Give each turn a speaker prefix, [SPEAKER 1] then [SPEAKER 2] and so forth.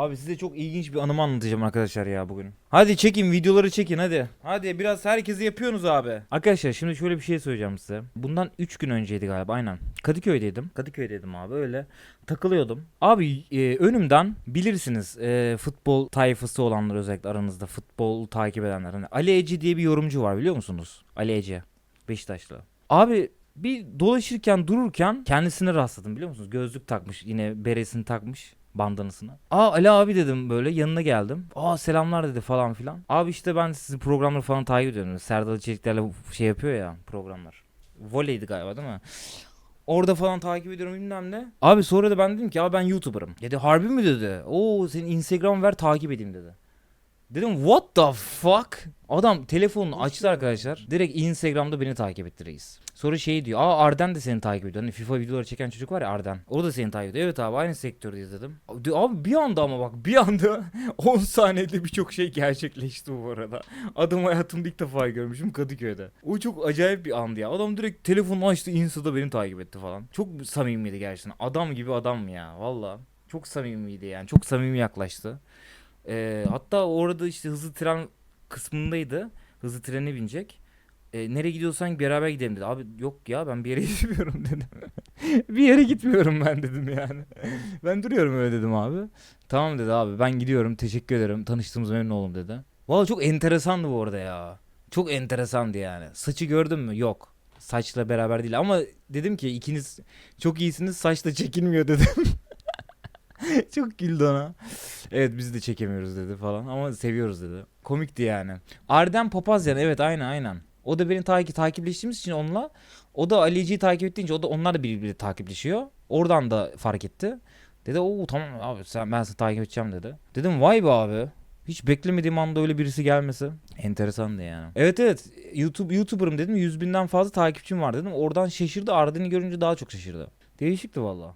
[SPEAKER 1] Abi size çok ilginç bir anımı anlatacağım arkadaşlar ya bugün. Hadi çekin videoları çekin hadi. Hadi biraz herkesi yapıyorsunuz abi. Arkadaşlar şimdi şöyle bir şey söyleyeceğim size. Bundan 3 gün önceydi galiba aynen. Kadıköy'deydim. Kadıköy'deydim abi öyle. Takılıyordum. Abi e, önümden bilirsiniz e, futbol tayfası olanlar özellikle aranızda futbol takip edenler. Hani Ali Ece diye bir yorumcu var biliyor musunuz? Ali Ece. Beşiktaşlı. Abi bir dolaşırken dururken kendisine rastladım biliyor musunuz? Gözlük takmış yine beresini takmış bandanasını. Aa Ali abi dedim böyle yanına geldim. Aa selamlar dedi falan filan. Abi işte ben sizin programları falan takip ediyorum. Serdar İçeriklerle şey yapıyor ya programlar. Voleydi galiba değil mi? Orada falan takip ediyorum bilmem ne. Abi sonra da ben dedim ki abi ben YouTuber'ım. Dedi harbi mi dedi. Oo senin Instagram ver takip edeyim dedi. Dedim what the fuck? Adam telefonunu açtı arkadaşlar. Direkt Instagram'da beni takip etti reis. Sonra şey diyor. Aa Arden de seni takip ediyor. Hani FIFA videoları çeken çocuk var ya Arden. O da seni takip ediyor. Evet abi aynı sektördeyiz dedim. Diyor, Abi bir anda ama bak bir anda 10 saniyede birçok şey gerçekleşti bu arada. Adam hayatımda ilk defa görmüşüm Kadıköy'de. O çok acayip bir andı ya. Adam direkt telefonunu açtı Insta'da beni takip etti falan. Çok samimiydi gerçekten. Adam gibi adam ya valla. Çok samimiydi yani. Çok samimi yaklaştı. Ee, hatta orada işte hızlı tren kısmındaydı. Hızlı trene binecek. Ee, nereye gidiyorsan beraber gidelim dedi. Abi yok ya ben bir yere gitmiyorum dedim. bir yere gitmiyorum ben dedim yani. ben duruyorum öyle dedim abi. Tamam dedi abi ben gidiyorum teşekkür ederim tanıştığımız memnun oldum dedi. Valla çok enteresandı bu arada ya. Çok enteresandı yani. Saçı gördün mü? Yok. Saçla beraber değil ama dedim ki ikiniz çok iyisiniz saçla çekilmiyor dedim. çok güldü ona. Evet biz de çekemiyoruz dedi falan ama seviyoruz dedi. Komikti yani. Arden Papazyan evet aynen aynen. O da beni takip takipleştiğimiz için onunla. O da Alici'yi takip ettiğince o da onlar da birbiriyle takipleşiyor. Oradan da fark etti. Dedi o tamam abi sen ben seni takip edeceğim dedi. Dedim vay be abi. Hiç beklemediğim anda öyle birisi gelmesi enteresandı yani. Evet evet YouTube YouTuber'ım dedim 100 binden fazla takipçim var dedim. Oradan şaşırdı Arden'i görünce daha çok şaşırdı. Değişikti valla.